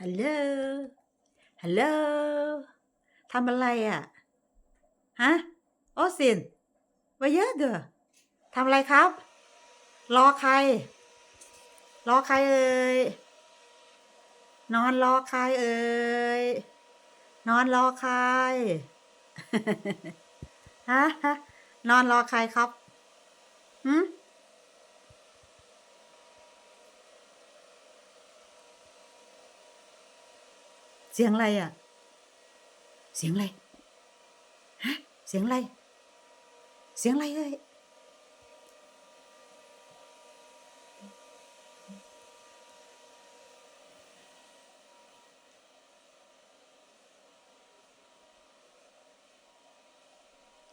ฮัลโหล ฮัลโหล ทำอะไรอะ ฮะ โอสินวาเยอะเด้อทำอะไรครับ รอใคร รอใครเอ่ย นอนรอใครเอ่ย นอนรอใคร ฮะ นอนรอใครครับหืม เสียงอะไรอะ เสียงอะไรฮะเสียงอะไร เสียงอะไรเอ้ย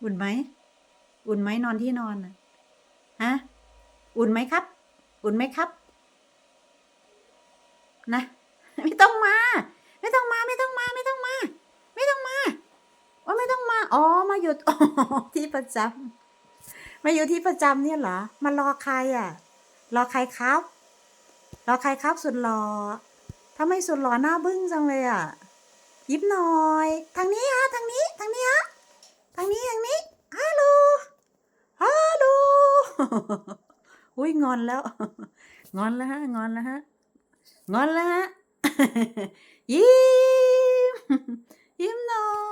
อุ่นไหม อุ่นไหมนอนที่นอนน่ะฮะ อุ่นไหมครับ อุ่นไหมครับ นะ ไม่ต้องมา มาอยู่ที่ประจำมาอยู่ที่ประจำเนี่ยเหรอมารอใครอะ รอใครครับ รอใครครับสุดหล่อทำไมสุดหล่อหน้าบึ้งจังเลยอะยิ้มหน่อย ทางนี้ฮะทางนี้ทางนี้ฮะทางนี้ทางนี้ฮัลโหลฮัลโหลอุ้ยงอนแล้ว งอนแล้วฮะงอนแล้วฮะงอนแล้วฮะยิ้มยิ้มหน่อย